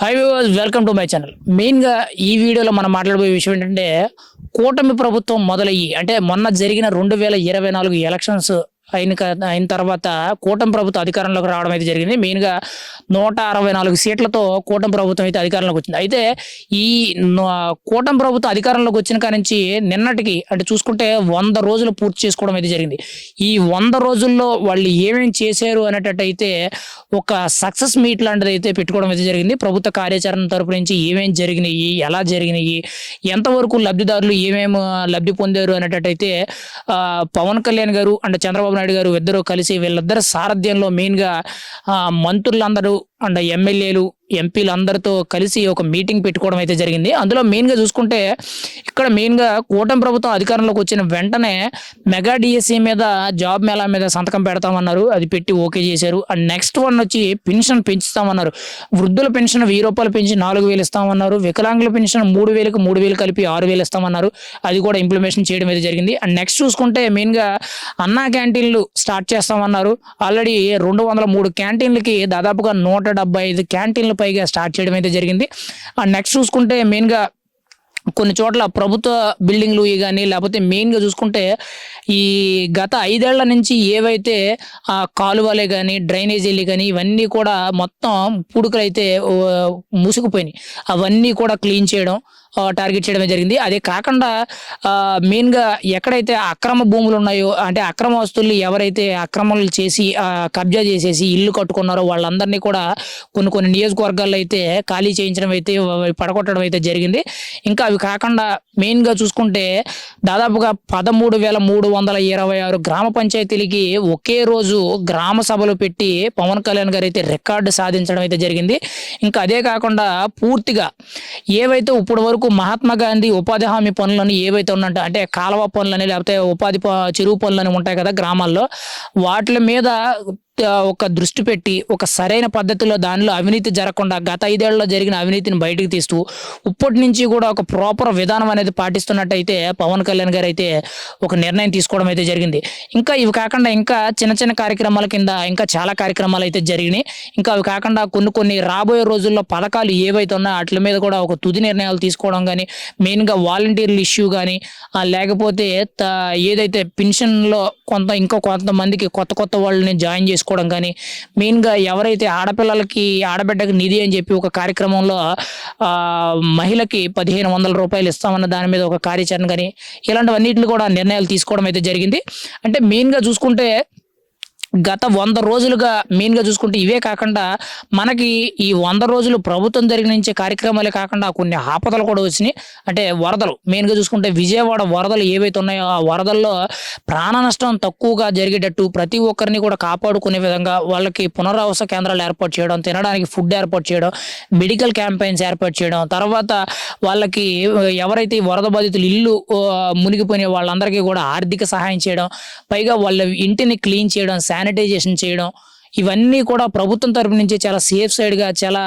Hi viewers welcome to my channel మెయిన్గా ఈ వీడియోలో మనం మాట్లాడబోయే విషయం ఏంటంటే కూటమి ప్రభుత్వం మొదలయ్యి అంటే మొన్న జరిగిన రెండు వేల ఇరవై నాలుగు ఎలక్షన్స్ అయిన అయిన తర్వాత కూటమి ప్రభుత్వం అధికారంలోకి రావడం అయితే జరిగింది. మెయిన్గా నూట అరవై నాలుగు సీట్లతో కూటమి ప్రభుత్వం అయితే అధికారంలోకి వచ్చింది. అయితే ఈ కూటమి ప్రభుత్వం అధికారంలోకి వచ్చిన కాడి నుంచి నిన్నటికి అంటే చూసుకుంటే వంద రోజులు పూర్తి చేసుకోవడం అయితే జరిగింది. ఈ వంద రోజుల్లో వాళ్ళు ఏమేమి చేశారు అనేటట్టు అయితే ఒక సక్సెస్ మీట్ లాంటిది అయితే పెట్టుకోవడం అయితే జరిగింది. ప్రభుత్వ కార్యాచరణ తరపు నుంచి ఏమేమి జరిగినాయి ఎలా జరిగినాయి ఎంతవరకు లబ్ధిదారులు ఏమేమి లబ్ధి పొందారు అనేటట్టయితే అయితే పవన్ కళ్యాణ్ గారు అంటే చంద్రబాబు నాయుడు గారు ఇద్దరు కలిసి వీళ్ళిద్దరు సారథ్యంలో మెయిన్గా ఆ, మంత్రులందరూ అండ్ ఎమ్మెల్యేలు ఎంపీలు అందరితో కలిసి ఒక మీటింగ్ పెట్టుకోవడం అయితే జరిగింది. అందులో మెయిన్గా చూసుకుంటే ఇక్కడ మెయిన్గా కూటమి ప్రభుత్వం అధికారంలోకి వచ్చిన వెంటనే మెగా డిఎస్సి మీద జాబ్ మేళా మీద సంతకం పెడతామన్నారు. అది పెట్టి ఓకే చేశారు. అండ్ నెక్స్ట్ వన్ వచ్చి పెన్షన్ పెంచుతామన్నారు. వృద్ధుల పెన్షన్ వెయ్యి రూపాయలు పెంచి నాలుగు వేలు ఇస్తామన్నారు. వికలాంగుల పెన్షన్ మూడు వేలకు మూడు వేలు కలిపి ఆరు వేలు ఇస్తామన్నారు. అది కూడా ఇంప్లిమేషన్ చేయడం అయితే జరిగింది. అండ్ నెక్స్ట్ చూసుకుంటే మెయిన్గా అన్నా క్యాంటీన్లు స్టార్ట్ చేస్తామన్నారు. ఆల్రెడీ రెండు వందల మూడు క్యాంటీన్లకి దాదాపుగా నూట డెబ్బై ఐదు క్యాంటీన్లు పైగా స్టార్ట్ చేయడం అయితే జరిగింది. అండ్ నెక్స్ట్ చూసుకుంటే మెయిన్గా కొన్ని చోట్ల ప్రభుత్వ బిల్డింగ్లు ఇవి కానీ లేకపోతే మెయిన్గా చూసుకుంటే ఈ గత ఐదేళ్ళ నుంచి ఏవైతే ఆ కాలువలే కానీ డ్రైనేజీలు కానీ ఇవన్నీ కూడా మొత్తం పుడుకలు అయితే మూసుకుపోయినాయి. అవన్నీ కూడా క్లీన్ చేయడం టార్గెట్ చేయడమే జరిగింది. అదే కాకుండా మెయిన్గా ఎక్కడైతే అక్రమ భూములు ఉన్నాయో అంటే అక్రమ వస్తువులు ఎవరైతే అక్రమాలు చేసి కబ్జా చేసేసి ఇల్లు కట్టుకున్నారో వాళ్ళందరినీ కూడా కొన్ని కొన్ని నియోజకవర్గాల్లో అయితే ఖాళీ చేయించడం అయితే పడగొట్టడం అయితే జరిగింది. ఇంకా అవి కాకుండా మెయిన్గా చూసుకుంటే దాదాపుగా పదమూడు వేల మూడు వందల ఇరవై ఆరు గ్రామ పంచాయతీలకి ఒకే రోజు గ్రామ సభలు పెట్టి పవన్ కళ్యాణ్ గారు అయితే రికార్డు సాధించడం అయితే జరిగింది. ఇంకా అదే కాకుండా పూర్తిగా ఏవైతే ఇప్పటి వరకు మహాత్మా గాంధీ ఉపాధి హామీ పనులని ఏవైతే ఉన్నట్టు అంటే కాలువ పనులని లేకపోతే ఉపాధి ప- చెరువు పనులని ఉంటాయి కదా గ్రామాల్లో వాటి మీద ఒక దృష్టి పెట్టి ఒక సరైన పద్ధతిలో దానిలో అవినీతి జరగకుండా గత ఐదేళ్ళలో జరిగిన అవినీతిని బయటకు తీస్తూ ఇప్పటి నుంచి కూడా ఒక ప్రాపర్ విధానం అనేది పాటిస్తున్నట్టయితే పవన్ కళ్యాణ్ గారు అయితే ఒక నిర్ణయం తీసుకోవడం అయితే జరిగింది. ఇంకా ఇవి కాకుండా ఇంకా చిన్న చిన్న కార్యక్రమాల కింద ఇంకా చాలా కార్యక్రమాలు అయితే జరిగినాయి. ఇంకా అవి కాకుండా కొన్ని కొన్ని రాబోయే రోజుల్లో పథకాలు ఏవైతే ఉన్నాయో వాటి మీద కూడా ఒక తుది నిర్ణయాలు తీసుకోవడం కానీ మెయిన్గా వాలంటీర్ల ఇష్యూ కానీ లేకపోతే త- ఏదైతే పెన్షన్లో కొంత ఇంకా కొంతమందికి కొత్త కొత్త వాళ్ళని జాయిన్ చేసుకోవడం కానీ మెయిన్గా ఎవరైతే ఆడపిల్లలకి ఆడబిడ్డకి నిధి అని చెప్పి ఒక కార్యక్రమంలో ఆ, మహిళకి పదిహేను వందల రూపాయలు ఇస్తామన్న దాని మీద ఒక కార్యాచరణ కానీ ఇలాంటివన్నిటిని కూడా నిర్ణయాలు తీసుకోవడం అయితే జరిగింది. అంటే మెయిన్గా చూసుకుంటే గత వంద రోజులుగా మెయిన్గా చూసుకుంటే ఇవే కాకుండా మనకి ఈ వంద రోజులు ప్రభుత్వం జరిగించే కార్యక్రమాలే కాకుండా కొన్ని ఆపదలు కూడా వచ్చినాయి. అంటే వరదలు మెయిన్గా చూసుకుంటే విజయవాడ వరదలు ఏవైతే ఉన్నాయో ఆ వరదల్లో ప్రాణ నష్టం తక్కువగా జరిగేటట్టు ప్రతి ఒక్కరిని కూడా కాపాడుకునే విధంగా వాళ్ళకి పునరావాస కేంద్రాలు ఏర్పాటు చేయడం తినడానికి ఫుడ్ ఏర్పాటు చేయడం మెడికల్ క్యాంపెయిన్స్ ఏర్పాటు చేయడం తర్వాత వాళ్ళకి ఎవరైతే వరద బాధితులు ఇల్లు మునిగిపోయిన వాళ్ళందరికీ కూడా ఆర్థిక సహాయం చేయడం పైగా వాళ్ళ ఇంటిని క్లీన్ చేయడం శానిటైజేషన్ చేయడం ఇవన్నీ కూడా ప్రభుత్వం తరపు నుంచి చాలా సేఫ్ సైడ్గా చాలా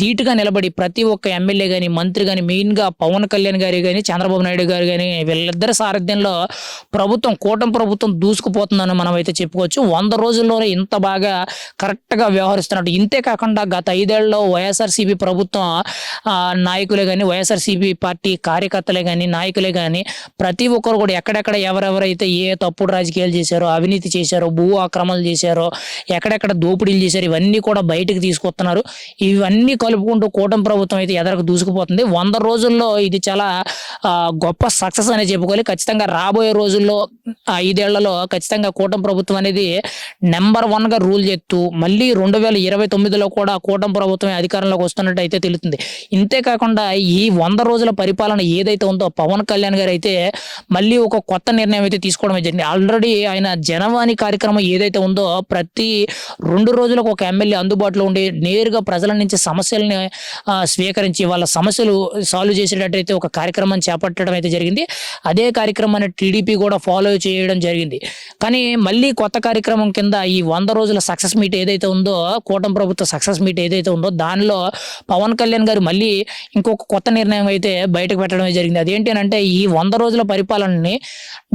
ధీటుగా నిలబడి ప్రతి ఒక్క ఎమ్మెల్యే కానీ మంత్రి కానీ మెయిన్గా పవన్ కళ్యాణ్ గారు కానీ చంద్రబాబు నాయుడు గారు కానీ వీళ్ళిద్దరి సారథ్యంలో ప్రభుత్వం కూటమి ప్రభుత్వం దూసుకుపోతుందని మనం అయితే చెప్పుకోవచ్చు. వంద రోజుల్లోనే ఇంత బాగా కరెక్ట్గా వ్యవహరిస్తున్నట్టు. ఇంతే కాకుండా గత ఐదేళ్ళలో వైఎస్ఆర్సీపీ ప్రభుత్వం నాయకులే కానీ వైఎస్ఆర్సీపీ పార్టీ కార్యకర్తలే కానీ నాయకులే కానీ ప్రతి ఒక్కరు కూడా ఎక్కడెక్కడ ఎవరెవరైతే ఏ తప్పుడు రాజకీయాలు చేశారో అవినీతి చేశారో భూ ఆక్రమణలు చేశారు ఎక్కడెక్కడ దోపిడీలు చేశారు ఇవన్నీ కూడా బయటకు తీసుకొస్తున్నారు. ఇవన్నీ కలుపుకుంటూ కూటమి ప్రభుత్వం అయితే ఎదరకు దూసుకుపోతుంది. వంద రోజుల్లో ఇది చాలా గొప్ప సక్సెస్ అనేది చెప్పుకోవాలి. ఖచ్చితంగా రాబోయే రోజుల్లో ఐదేళ్ళలో ఖచ్చితంగా కూటమి ప్రభుత్వం అనేది నెంబర్ వన్గా రూల్ చేస్తూ మళ్ళీ రెండు వేల ఇరవై తొమ్మిదిలో కూడా కూటమి ప్రభుత్వం అధికారంలోకి వస్తున్నట్టు అయితే తెలుస్తుంది. ఇంతే కాకుండా ఈ వంద రోజుల పరిపాలన ఏదైతే ఉందో పవన్ కళ్యాణ్ గారు అయితే మళ్ళీ ఒక కొత్త నిర్ణయం అయితే తీసుకోవడం జరిగింది. ఆల్రెడీ ఆయన జనవాణి కార్యక్రమం ఏదైతే ఉందో ప్రతి రెండు రోజులకు ఒక ఎమ్మెల్యే అందుబాటులో ఉండి నేరుగా ప్రజల నుంచి సమస్యల్ని స్వీకరించి వాళ్ళ సమస్యలు సాల్వ్ చేసేటట్టయితే ఒక కార్యక్రమం చేపట్టడం అయితే జరిగింది. అదే కార్యక్రమాన్ని టీడీపీ కూడా ఫాలో చేయడం జరిగింది. కానీ మళ్ళీ కొత్త కార్యక్రమం కింద ఈ వంద రోజుల సక్సెస్ మీట్ ఏదైతే ఉందో కూటమి ప్రభుత్వ సక్సెస్ మీట్ ఏదైతే ఉందో దానిలో పవన్ కళ్యాణ్ గారు మళ్ళీ ఇంకొక కొత్త నిర్ణయం అయితే బయటకు పెట్టడం జరిగింది. అదేంటి అంటే ఈ వంద రోజుల పరిపాలనని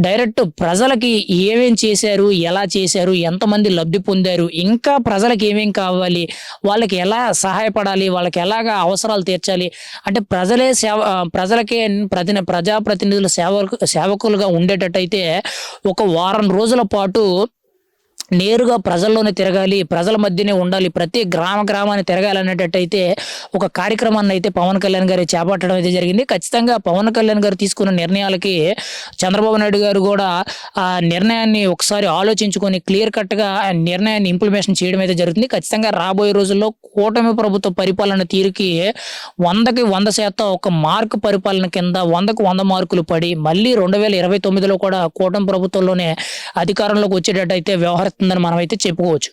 డైరెక్ట్ ప్రజలకి ఏమేం చేశారు ఎలా చేశారు ఎంతమంది లబ్ధి పొందారు. ఇంకా ప్రజలకు ఏమేం కావాలి? వాళ్ళకి ఎలా సహాయపడాలి? వాళ్ళకి ఎలాగా అవసరాలు తీర్చాలి? అంటే ప్రజలే సేవ ప్రజలకే ప్రతి ప్రజాప్రతినిధులు సేవ సేవకులుగా ఉండేటట్టయితే ఒక వారం రోజుల పాటు నేరుగా ప్రజల్లోనే తిరగాలి ప్రజల మధ్యనే ఉండాలి ప్రతి గ్రామ గ్రామాన్ని తిరగాలి అనేటట్టయితే ఒక కార్యక్రమాన్ని అయితే పవన్ కళ్యాణ్ గారు చేపట్టడం అయితే జరిగింది. ఖచ్చితంగా పవన్ కళ్యాణ్ గారు తీసుకున్న నిర్ణయాలకి చంద్రబాబు నాయుడు గారు కూడా ఆ నిర్ణయాన్ని ఒకసారి ఆలోచించుకొని క్లియర్ కట్గా నిర్ణయాన్ని ఇంప్లిమేషన్ చేయడం అయితే జరుగుతుంది. ఖచ్చితంగా రాబోయే రోజుల్లో కూటమి ప్రభుత్వ పరిపాలన తీరుకి వందకి వంద శాతం ఒక మార్క్ పరిపాలన కింద వందకు వంద మార్కులు పడి మళ్ళీ రెండు వేల ఇరవై తొమ్మిదిలో కూడా కూటమి ప్రభుత్వంలోనే అధికారంలోకి వచ్చేటట్టయితే వ్యవహార చేస్తుందని మనం అయితే చెప్పుకోవచ్చు.